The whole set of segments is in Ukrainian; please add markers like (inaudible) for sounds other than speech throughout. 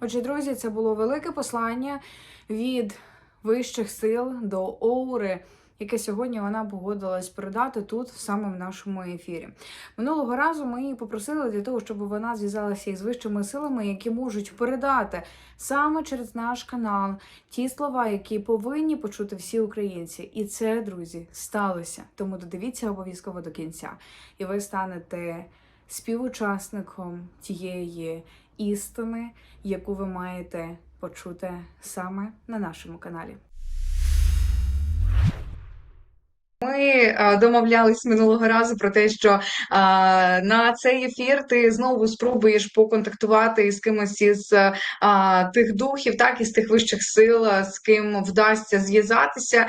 Отже, друзі, це було велике послання від вищих сил до Оури, яке сьогодні вона погодилась передати тут, саме в нашому ефірі. Минулого разу ми її попросили для того, щоб вона зв'язалася із вищими силами, які можуть передати саме через наш канал ті слова, які повинні почути всі українці. І це, друзі, сталося. Тому додивіться обов'язково до кінця, і ви станете співучасником тієї істини, яку ви маєте почути саме на нашому каналі. Ми е, домовлялись минулого разу про те, що е, на цей ефір ти знову спробуєш поконтактувати із кимось із е, тих духів, так із тих вищих сил, з ким вдасться зв'язатися.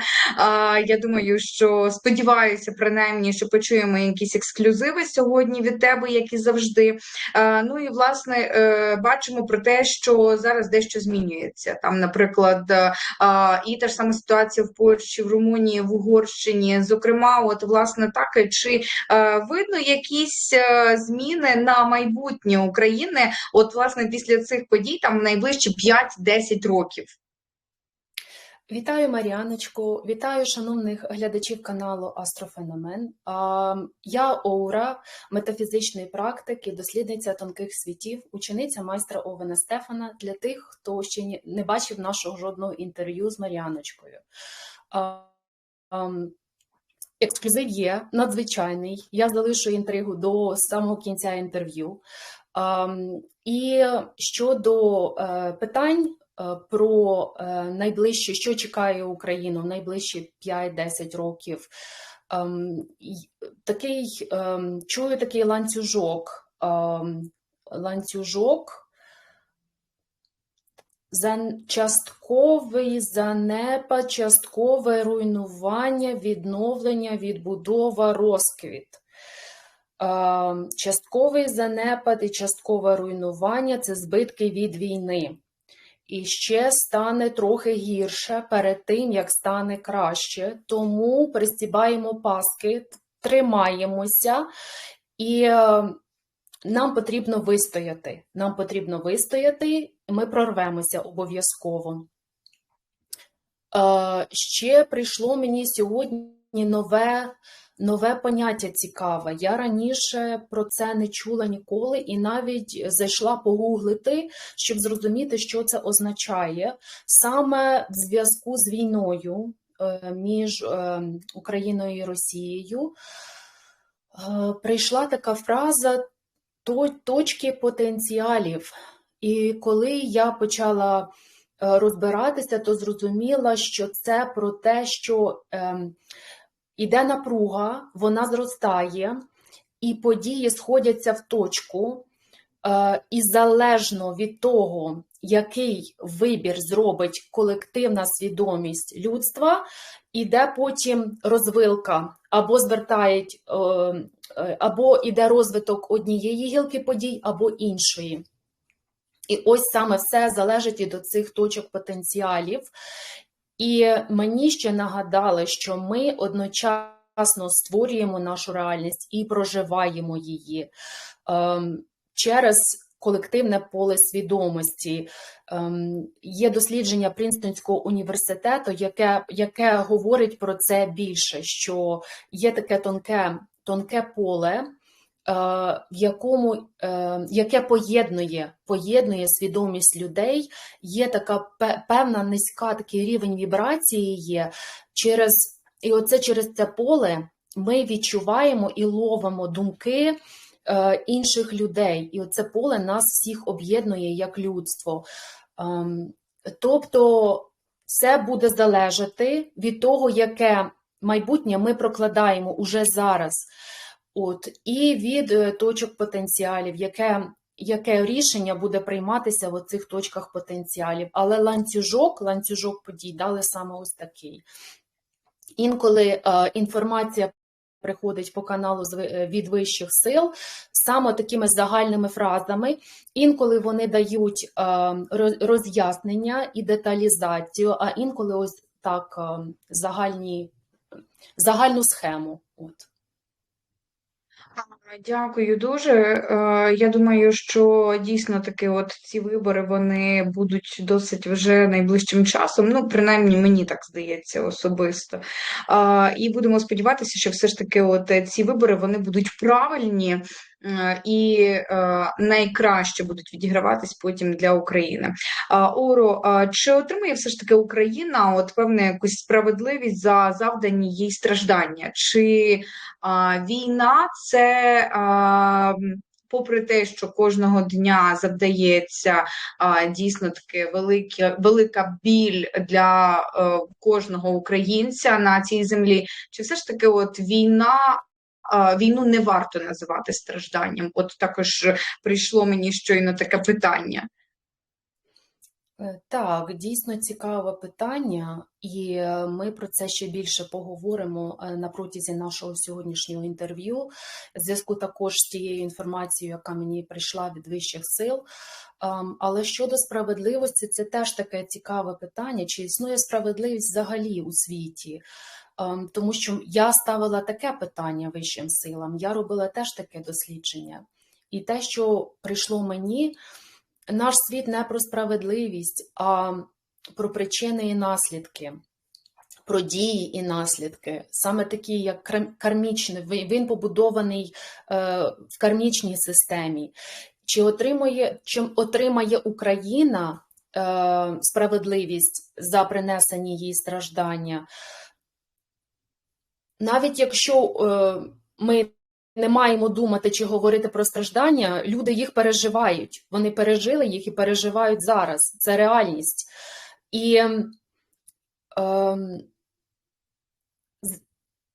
Я думаю, що сподіваюся, принаймні, що почуємо якісь ексклюзиви сьогодні від тебе, як і завжди. Е, ну і власне е, бачимо про те, що зараз дещо змінюється. Там, наприклад, а, І та ж сама ситуація в Польщі, в Румунії, в Угорщині. Зокрема, от власне так чи е, видно якісь е, зміни на майбутнє України? От, власне, після цих подій там найближчі 5-10 років. Вітаю Маріаночку, вітаю шановних глядачів каналу Астрофеномен. Я Оура, метафізичної практики, дослідниця тонких світів, учениця майстра Овена Стефана для тих, хто ще не бачив нашого жодного інтерв'ю з Маріаночкою. Ексклюзив є надзвичайний. Я залишу інтригу до самого кінця інтерв'ю. І щодо е, питань е, про е, найближче, що чекає Україну в найближчі 5-10 років. Ем, Такий ем, чую такий ланцюжок. ем, Ланцюжок за частковий занепад, часткове руйнування, відновлення, відбудова, розквіт. Е, Частковий занепад і часткове руйнування це збитки від війни. І ще стане трохи гірше перед тим, як стане краще. Тому пристібаємо паски, тримаємося, і е, нам потрібно вистояти. Нам потрібно вистояти, ми прорвемося обов'язково. Е, Ще прийшло мені сьогодні нове, нове поняття цікаве. Я раніше про це не чула ніколи і навіть зайшла погуглити, щоб зрозуміти, що це означає саме в зв'язку з війною е, між е, Україною і Росією. Е, Прийшла така фраза «то- точки потенціалів. І коли я почала е, розбиратися, то зрозуміла, що це про те, що ем, іде напруга, вона зростає, і події сходяться в точку, е, і залежно від того, який вибір зробить колективна свідомість людства, іде потім розвилка, або звертають, е, е, або іде розвиток однієї гілки подій, або іншої. І ось саме все залежить від оцих точок потенціалів. І мені ще нагадали, що ми одночасно створюємо нашу реальність і проживаємо її ем, через колективне поле свідомості. Ем, Є дослідження Принстонського університету, яке, яке говорить про це більше, що є таке тонке, тонке поле. е, В якому е, яке поєднує, поєднує свідомість людей, є така певна низька такий рівень вібрації є через і оце через це поле ми відчуваємо і ловимо думки інших людей. І оце поле нас всіх об'єднує як людство. Ем, Тобто це буде залежати від того, яке майбутнє ми прокладаємо уже зараз. От, і від е, точок потенціалів, яке, яке рішення буде прийматися в цих точках потенціалів. Але ланцюжок, ланцюжок подій дали саме ось такий. Інколи е, інформація приходить по каналу е, від вищих сил саме такими загальними фразами. Інколи вони дають е, роз'яснення і деталізацію, а інколи ось так е, загальні, загальну схему. От. Дякую дуже. Е, Я думаю, що дійсно таки, от ці вибори вони будуть досить вже найближчим часом. Ну, принаймні, мені так здається особисто. Е, І будемо сподіватися, що все ж таки, от ці вибори вони будуть правильні. Е, І е, найкраще будуть відіграватись потім для України. Оро, чи отримає все ж таки Україна от певну якусь справедливість за завдані їй страждання? Чи а, Війна це, а, попри те, що кожного дня завдається а, дійсно таке велике, велика біль для е, кожного українця на цій землі, чи все ж таки от війна? Війну не варто називати стражданням. От також прийшло мені щойно таке питання. Е, Так, дійсно цікаве питання, і е, ми про це ще більше поговоримо е, на протязі нашого сьогоднішнього інтерв'ю. Зв'язку також з тією інформацією, яка мені прийшла від вищих сил. Ем, Але щодо справедливості, це теж таке цікаве питання, чи існує справедливість взагалі у світі? Ем, Тому що я ставила таке питання вищим силам, я робила теж таке дослідження. І те, що прийшло мені наш світ не про справедливість, а про причини і наслідки, про дії і наслідки, саме такі, як кармічний, він побудований е, в кармічній системі. Чи отримує, чи отримає Україна е, справедливість за принесені їй страждання? Навіть якщо е, ми не маємо думати чи говорити про страждання, люди їх переживають. Вони пережили їх і переживають зараз. Це реальність. І з-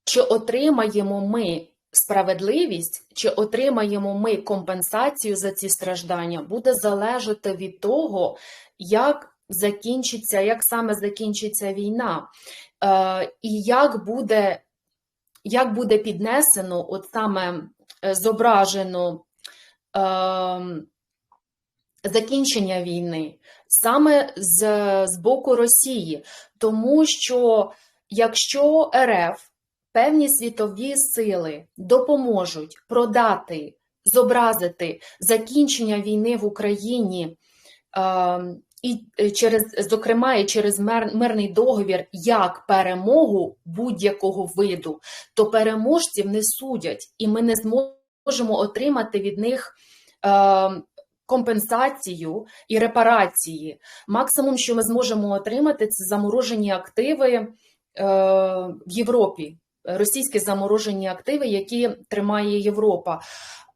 чи отримаємо ми справедливість, чи отримаємо ми компенсацію за ці страждання, буде залежати від того, як закінчиться, як саме закінчиться війна, е, і як буде як буде піднесено, от саме е, зображено е, закінчення війни саме з, з боку Росії, тому що якщо РФ певні світові сили допоможуть продати, зобразити закінчення війни в Україні. е, і е, через, зокрема, і через мир- мирний договір як перемогу будь-якого виду, то переможців не судять, і ми не зможемо отримати від них е, компенсацію і репарації. Максимум, що ми зможемо отримати, це заморожені активи е, в Європі, російські заморожені активи, які тримає Європа.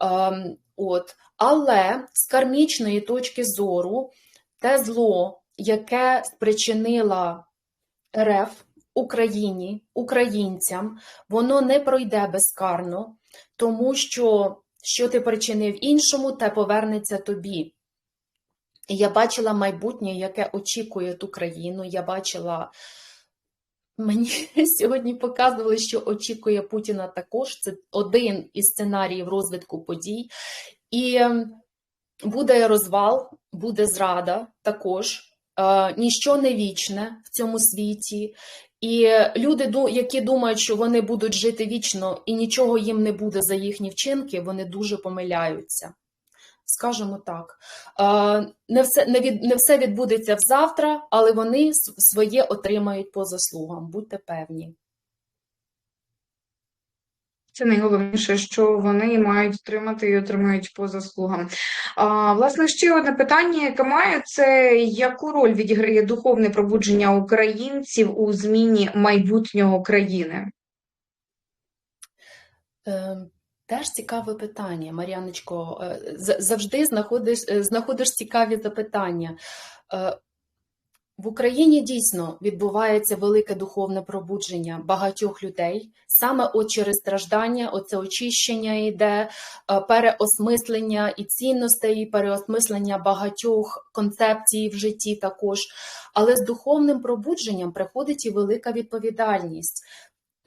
Е, от. Але з кармічної точки зору, те зло, яке спричинила РФ Україні, українцям, воно не пройде безкарно, тому що що ти причинив іншому, те повернеться тобі. Я бачила майбутнє, яке очікує ту країну. Я бачила, мені (laughs) сьогодні показували, що очікує Путіна також. Це один із сценаріїв розвитку подій. І ем, буде розвал, буде зрада також. Е, Ніщо не вічне в цьому світі. І люди, які думають, що вони будуть жити вічно і нічого їм не буде за їхні вчинки, вони дуже помиляються. Скажемо так. Е, Не все, не, від, не все відбудеться завтра, але вони своє отримають по заслугам, будьте певні. Це найголовніше, що вони мають отримати і отримають по заслугам. А, власне, ще одне питання, яке маю, це яку роль відіграє духовне пробудження українців у зміні майбутнього країни? Е, Теж цікаве питання, Мар'яночко. Е, Завжди знаходиш, е, знаходиш цікаві запитання. В Україні дійсно відбувається велике духовне пробудження багатьох людей. Саме от через страждання, оце очищення йде, е, переосмислення і цінностей, і переосмислення багатьох концепцій в житті також. Але з духовним пробудженням приходить і велика відповідальність,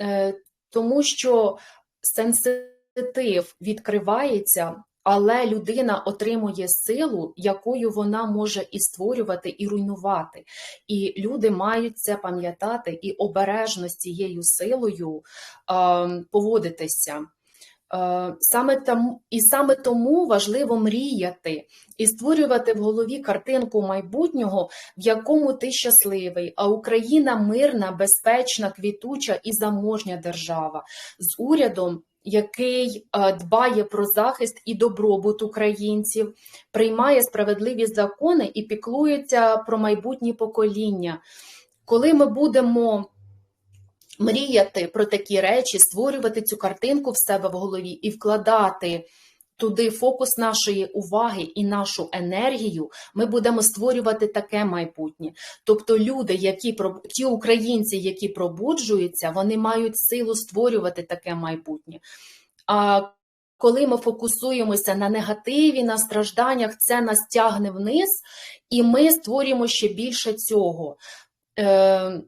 Е, тому що сенситив відкривається, але людина отримує силу, якою вона може і створювати, і руйнувати. І люди мають це пам'ятати і обережно з цією силою е, поводитися. Е, Саме там, і саме тому важливо мріяти і створювати в голові картинку майбутнього, в якому ти щасливий, а Україна мирна, безпечна, квітуча і заможня держава з урядом, який е, дбає про захист і добробут українців, приймає справедливі закони і піклується про майбутні покоління. Коли ми будемо мріяти про такі речі, створювати цю картинку в себе в голові і вкладати туди фокус нашої уваги і нашу енергію, ми будемо створювати таке майбутнє. Тобто, люди, які ті українці, які пробуджуються, вони мають силу створювати таке майбутнє. А коли ми фокусуємося на негативі, на стражданнях, це нас тягне вниз, і ми створюємо ще більше цього. Е,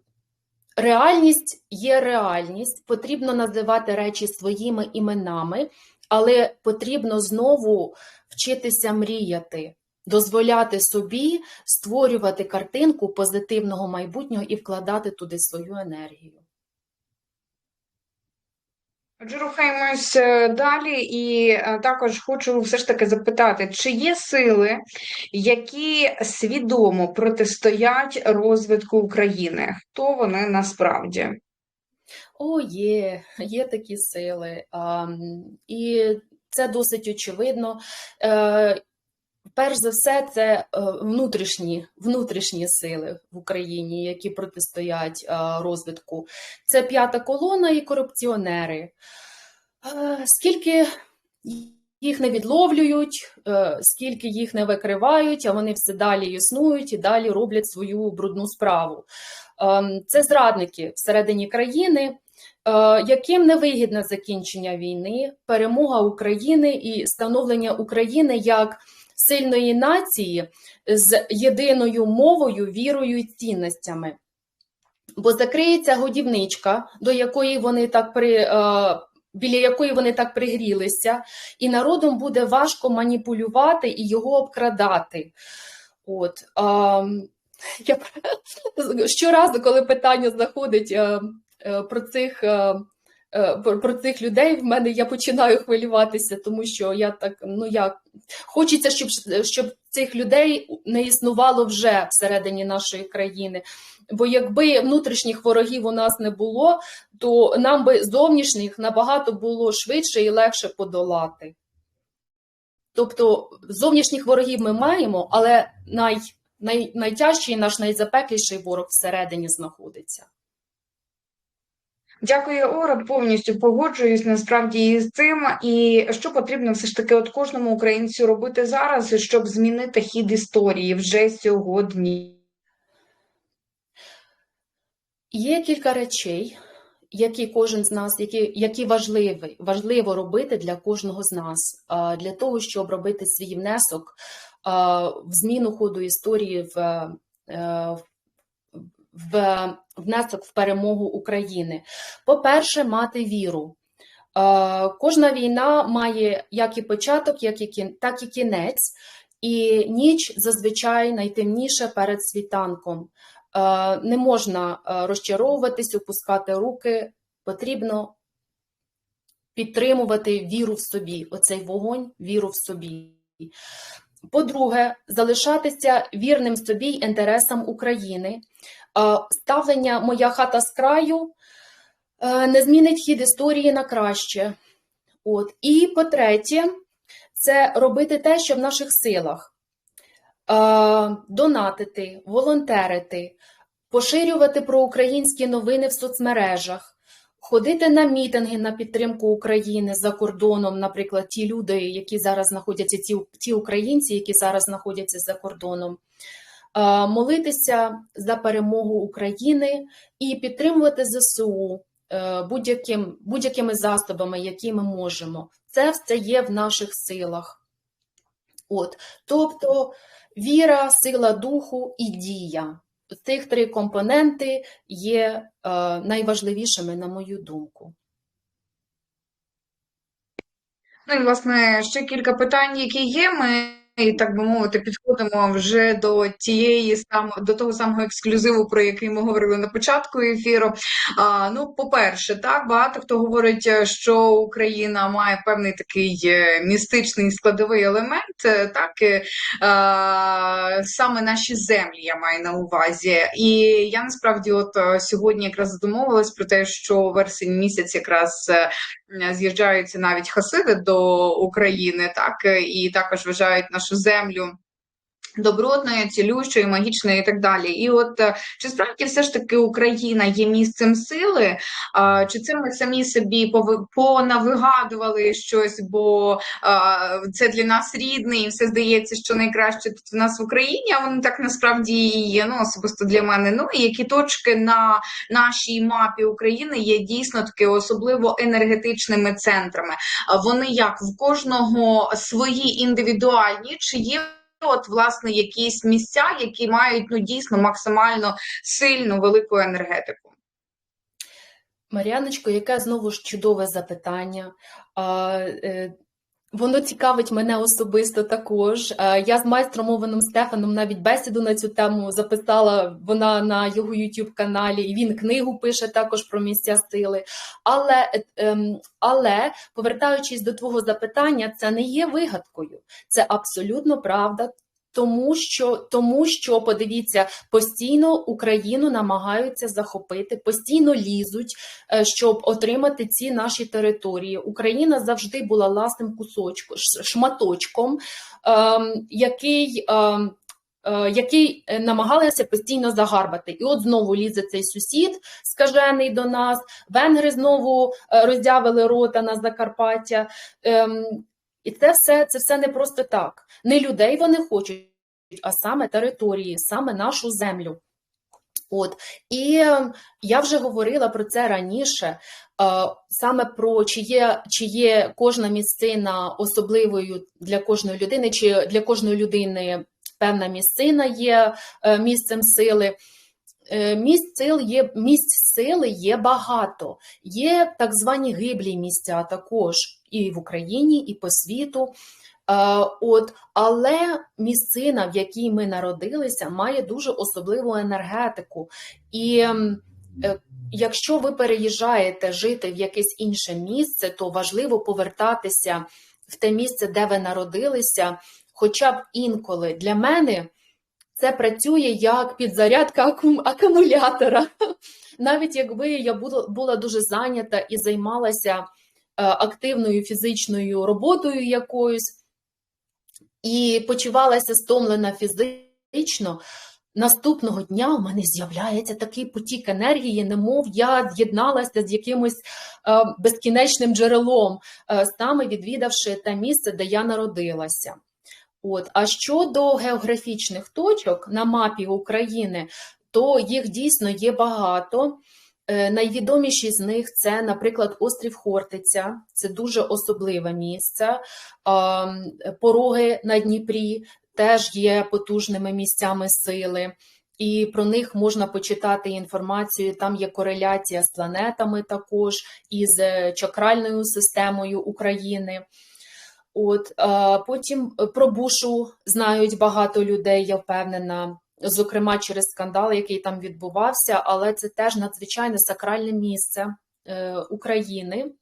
Реальність є реальність, потрібно називати речі своїми іменами, але потрібно знову вчитися мріяти, дозволяти собі створювати картинку позитивного майбутнього і вкладати туди свою енергію. Отже, рухаємось е, далі, і е, також хочу все ж таки запитати, чи є сили, які свідомо протистоять розвитку України? Хто вони насправді? О, є, є такі сили. І це досить очевидно. Е, перш за все, це е, внутрішні, внутрішні сили в Україні, які протистоять е, розвитку. Це п'ята колона і корупціонери. Скільки їх не відловлюють, скільки їх не викривають, а вони все далі існують і далі роблять свою брудну справу. Ем, Це зрадники всередині країни, яким не вигідне закінчення війни, перемога України і становлення України як сильної нації з єдиною мовою, вірою і цінностями. Бо закриється годівничка, до якої вони так при. е, Біля якої вони так пригрілися, і народом буде важко маніпулювати і його обкрадати. От, а, я (laughs) щоразу, коли питання заходить е, е, про цих, е, е, про, цих людей, в мене я починаю хвилюватися, тому що я так, ну як хочеться, щоб, щоб цих людей не існувало вже всередині нашої країни. Бо якби внутрішніх ворогів у нас не було, то нам би зовнішніх набагато було швидше і легше подолати. Тобто зовнішніх ворогів ми маємо, але най, най, найтяжчий наш найзапекліший ворог всередині знаходиться. Дякую, Ора. Повністю погоджуюсь насправді із цим. І що потрібно все ж таки от кожному українцю робити зараз, щоб змінити хід історії вже сьогодні? Є кілька речей, які кожен з нас, які, які важливі, важливо робити для кожного з нас, для того, щоб робити свій внесок в зміну ходу історії в, е, в внесок в перемогу України. По-перше, мати віру. Е, Кожна війна має як і початок, як і так і кінець, і ніч зазвичай найтемніша перед світанком. Е, Не можна е, розчаровуватись, опускати руки. Потрібно підтримувати віру в собі, оцей вогонь, віру в собі. По-друге, залишатися вірним собі інтересам України. Е, Ставлення Моя хата з краю е, не змінить хід історії на краще. От. І по-третє, це робити те, що в наших силах. Е, Донатити, волонтерити, поширювати проукраїнські новини в соцмережах, ходити на мітинги на підтримку України за кордоном, наприклад, ті люди, які зараз знаходяться, ті, ті українці, які зараз знаходяться за кордоном, молитися за перемогу України і підтримувати ЗСУ е, будь-яким, будь-якими засобами, які ми можемо. Це все є в наших силах. От, тобто віра, сила духу і дія. Цих три компоненти є е, найважливішими, на мою думку. Ну і власне ще кілька питань, які є. Ми так би мовити, підходимо вже до тієї сам до того самого ексклюзиву, про який ми говорили на початку ефіру. А, Ну, по-перше, так багато хто говорить, е, що Україна має певний такий е, містичний складовий елемент, е, так а, саме наші землі я маю на увазі. І я насправді, от сьогодні, якраз домовилась про те, що вересень місяць якраз з'їжджаються навіть хасиди до України, так і також вважають нашу землю. Добротною, цілющою, магічною і так далі. І от е, чи справді все ж таки Україна є місцем сили, чи це ми самі собі понавигадували щось, бо це для нас рідне, і все здається, що найкраще тут в нас в Україні, а воно так насправді і є. Ну, особисто для мене. Ну і які точки на нашій мапі України є дійсно таки особливо енергетичними центрами. Вони як в кожного свої індивідуальні, чи є от власне якісь місця, які мають ну дійсно максимально сильну велику енергетику. Маріаночко, яке знову ж чудове запитання. Е, воно цікавить мене особисто також. Я з майстром Ованом Стефаном навіть бесіду на цю тему записала вона на його youtube каналі, він книгу пише також про місця сили. Але, ем, але повертаючись до твого запитання, це не є вигадкою, це абсолютно правда. Тому що тому що подивіться, постійно Україну намагаються захопити, постійно лізуть, е, щоб отримати ці наші території. Україна завжди була ласним кусочком шматочком, ем, який. Ем, е, який намагалися постійно загарбати. І от знову лізе цей сусід, скажений до нас, венгри знову е, роздявили рота на Закарпаття. І це все це все не просто так. Не людей вони хочуть, а саме території, саме нашу землю. От і ем, я вже говорила про це раніше, е, саме про чи є чи є кожна місцина особливою для кожної людини, чи для кожної людини певна місцина є е, місцем сили. Е, місць сил є місць сили є багато, є так звані гиблі місця також і в Україні, і по світу. Е, от, Але місцина, в якій ми народилися, має дуже особливу енергетику. І е, якщо ви переїжджаєте жити в якесь інше місце, то важливо повертатися в те місце, де ви народилися, хоча б інколи для мене. Це працює як підзарядка акумулятора. (laughs) Навіть якби я була дуже зайнята і займалася е, активною фізичною роботою якоюсь, і почувалася стомлена фізично. Наступного дня у мене з'являється такий потік енергії, немов я з'єдналася з якимось е, безкінечним джерелом, е, саме відвідавши те місце, де я народилася. От. А щодо географічних точок на мапі України, то їх дійсно є багато. Е, найвідоміші з них це, наприклад, острів Хортиця, це дуже особливе місце. Пороги на Дніпрі теж є потужними місцями сили, і про них можна почитати інформацію. Там є кореляція з планетами, також із е, чакральною системою України. От Потім про бушу знають багато людей, я впевнена зокрема через скандал, який там відбувався, але це теж надзвичайно сакральне місце е, України.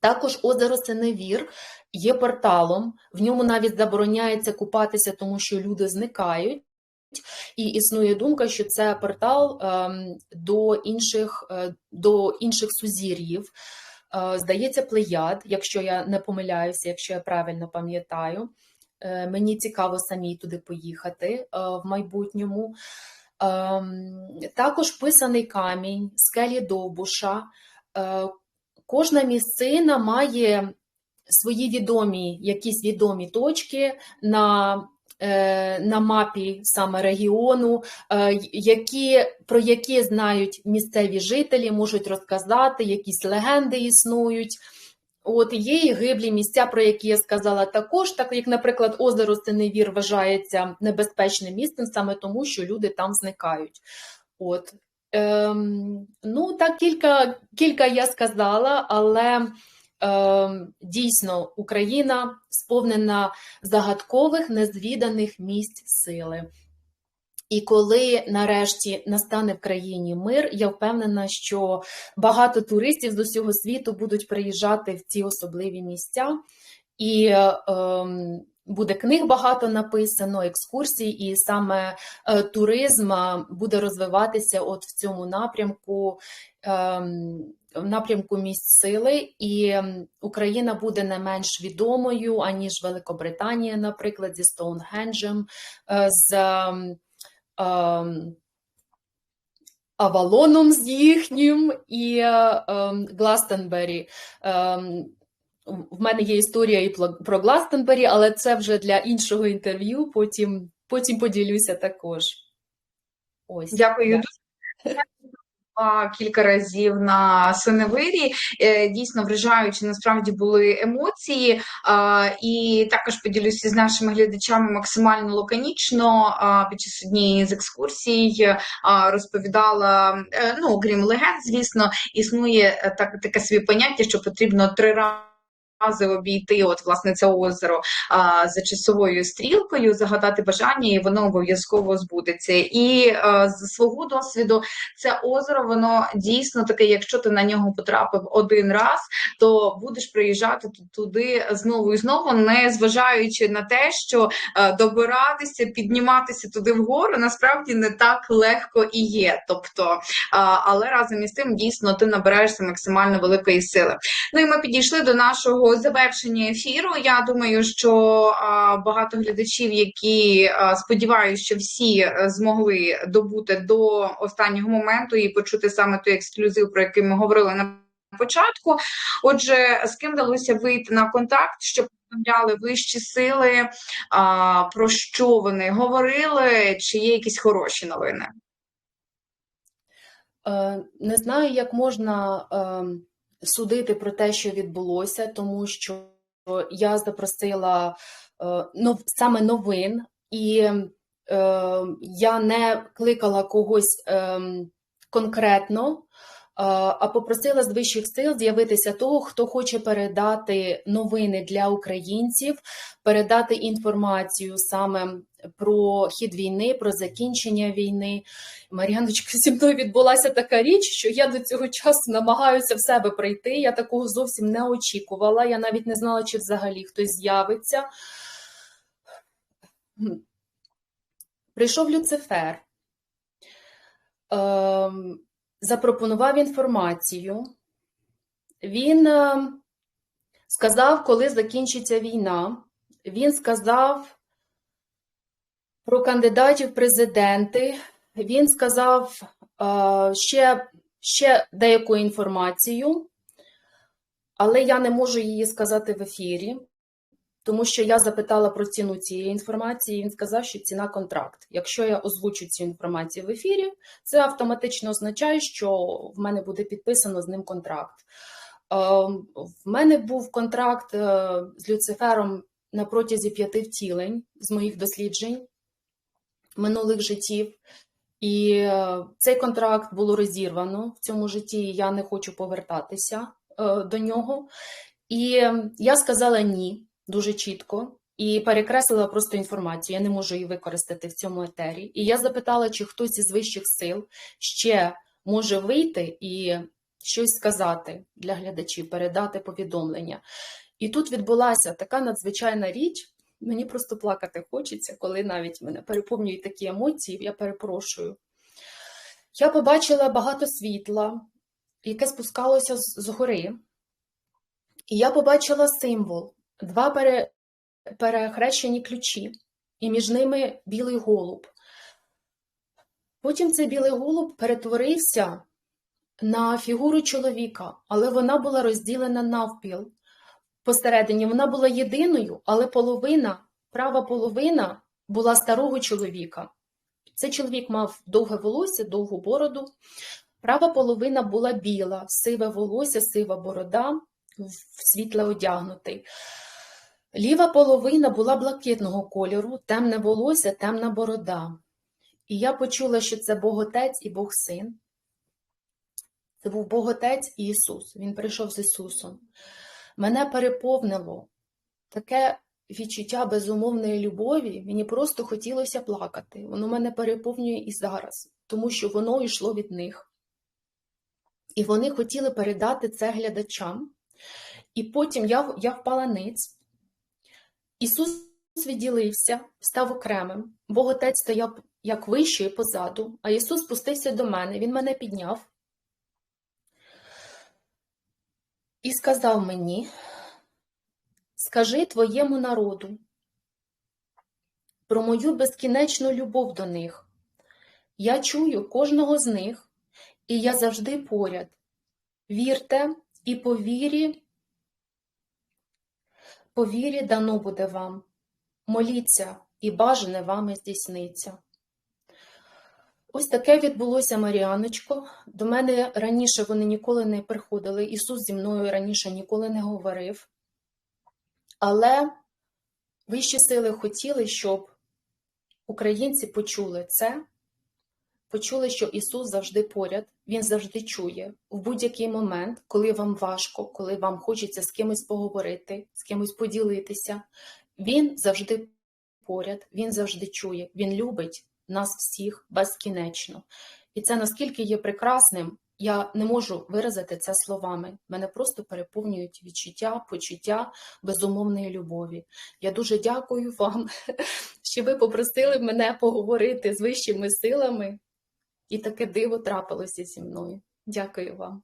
Також озеро Синевір є порталом, в ньому навіть забороняється купатися, тому що люди зникають. І існує думка, що це портал ем, до інших е, до інших сузір'їв. Е, здається, плеяд, якщо я не помиляюся, якщо я правильно пам'ятаю. Е, мені цікаво самі туди поїхати е, в майбутньому. Ем, також писаний камінь, скелі Довбуша. Кожна місцина має свої відомі, якісь відомі точки на на мапі саме регіону, які, про які знають місцеві жителі, можуть розказати, якісь легенди існують. От є і гиблі місця, про які я сказала також, так як, наприклад, озеро Синевір вважається небезпечним місцем саме тому, що люди там зникають. От. Ем, Ну, так, кілька кілька я сказала, але е, дійсно Україна сповнена загадкових незвіданих місць сили. І коли нарешті настане в країні мир, я впевнена, що багато туристів з усього світу будуть приїжджати в ці особливі місця, і е, ем, буде книг багато написано, екскурсій, і саме е, туризм буде розвиватися от в цьому напрямку. ем, в напрямку місць сили, і ем, Україна буде не менш відомою, аніж Великобританія, наприклад, зі Стоунхенджем, е, з ем, Авалоном з їхнім і е, Гластенбері. В мене є історія і про- Гластенбері, але це вже для іншого інтерв'ю. Потім, потім поділюся також. Ось. Дякую. Так. Кілька разів на Синевирі. Е, Дійсно вражаючі насправді були емоції. І також поділюся з нашими глядачами максимально лаконічно. Під час однієї з екскурсій розповідала, е, ну окрім легенд, звісно, існує е, так, таке собі поняття, що потрібно три рази. Обійти, от власне це озеро а, за часовою стрілкою, загадати бажання, і воно обов'язково збудеться. І а, з свого досвіду це озеро, воно дійсно таке, якщо ти на нього потрапив один раз, то будеш приїжджати ту- туди знову і знову, не зважаючи на те, що е, добиратися, підніматися туди вгору, насправді не так легко і є. Тобто, а, але разом із тим дійсно ти набираєшся максимально великої сили. Ну і ми підійшли до нашого завершення ефіру. Я думаю, що багато глядачів, які сподіваюся, що всі е, змогли добути до останнього моменту і почути саме той ексклюзив, про який ми говорили на початку. Отже, з ким вдалося вийти на контакт, щоб повідомляли вищі сили, про що вони говорили, чи є якісь хороші новини? Е, Не знаю, як можна ем, судити про те, що відбулося, тому що я запросила е, нов- саме новин, і е, я не кликала когось ем, конкретно, е, а попросила з вищих сил з'явитися того, хто хоче передати новини для українців, передати інформацію саме про хід війни, про закінчення війни. Мар'яночка, зі мною відбулася така річ, що я до цього часу намагаюся в себе прийти. Я такого зовсім не очікувала. Я навіть не знала, чи взагалі хтось з'явиться. Прийшов Люцифер, ем, запропонував інформацію. Він ем, сказав, коли закінчиться війна. Він сказав про кандидатів президенти. Він сказав е, ще, ще деяку інформацію, але я не можу її сказати в ефірі, тому що я запитала про ціну цієї інформації, він сказав, що ціна контракт. Якщо я озвучу цю інформацію в ефірі, це автоматично означає, що в мене буде підписано з ним контракт. Е, В мене був контракт е, з Люцифером на протязі п'яти втілень з моїх досліджень минулих життів. І е, цей контракт було розірвано в цьому житті, і я не хочу повертатися е, до нього. І е, я сказала ні дуже чітко і перекреслила просто інформацію. Я не можу її використати в цьому етері. І я запитала, чи хтось із вищих сил ще може вийти і щось сказати для глядачів, передати повідомлення. І тут відбулася така надзвичайна річ. Мені просто плакати хочеться, коли навіть мене переповнюють такі емоції, я перепрошую. Я побачила багато світла, яке спускалося з з гори. І я побачила символ, два пере, перехрещені ключі, і між ними білий голуб. Потім цей білий голуб перетворився на фігуру чоловіка, але вона була розділена навпіл. Посередині вона була єдиною, але половина, права половина була старого чоловіка. Цей чоловік мав довге волосся, довгу бороду. Права половина була біла, сиве волосся, сива борода, світле одягнутий. Ліва половина була блакитного кольору, темне волосся, темна борода. І я почула, що це Бог Отець і Бог Син. Це був Бог Отець і Ісус. Він прийшов з Ісусом. Мене переповнило таке відчуття безумовної любові, мені просто хотілося плакати. Воно мене переповнює і зараз, тому що воно йшло від них. І вони хотіли передати це глядачам. І потім я, я впала ниць. Ісус відділився, став окремим. Бог Отець стояв як вище позаду, а Ісус спустився до мене, Він мене підняв і сказав мені: Скажи твоєму народу про мою безкінечну любов до них. Я чую кожного з них, і я завжди поряд. Вірте, і по вірі, по вірі дано буде вам. Моліться, і бажане вами здійсниться. Ось таке відбулося, Маріаночко. До мене раніше вони ніколи не приходили. Ісус зі мною раніше ніколи не говорив. Але вищі сили хотіли, щоб українці почули це, почули, що Ісус завжди поряд, Він завжди чує в будь-який момент, коли вам важко, коли вам хочеться з кимось поговорити, з кимось поділитися. Він завжди поряд, Він завжди чує, Він любить нас всіх безкінечно. І це наскільки є прекрасним, я не можу виразити це словами. Мене просто переповнюють відчуття, почуття безумовної любові. Я дуже дякую вам, (laughs) що ви попросили мене поговорити з вищими силами, і таке диво трапилося зі мною. Дякую вам.